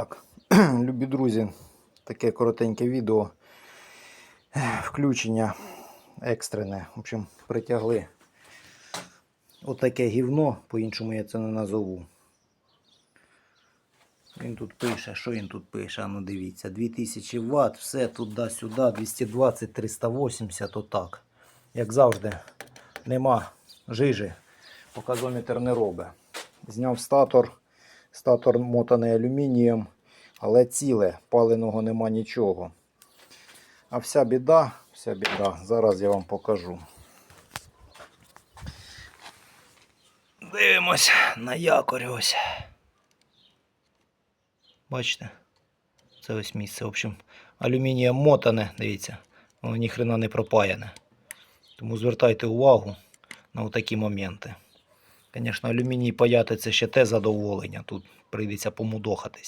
Так, любі друзі, таке коротеньке відео. Включення екстрене. В общем, притягли отаке гівно, по-іншому я це не назову. Він тут пише, що він тут пише? Ну дивіться, 2000 Вт, все туди-сюди, 220, 380, отак. Як завжди, нема жижі, показометр не робить. Зняв статор, статор мотаний алюмінієм, але ціле, паленого нема нічого. А вся біда, вся біда, зараз я вам покажу. Дивимось на якорі ось. Бачите? Це ось місце. В общем, алюмінієм мотане, дивіться, воно ніхрена не пропаяне. Тому звертайте увагу на такі моменти. Звісно, алюміній паяти це ще те задоволення. Тут прийдеться помудохатись.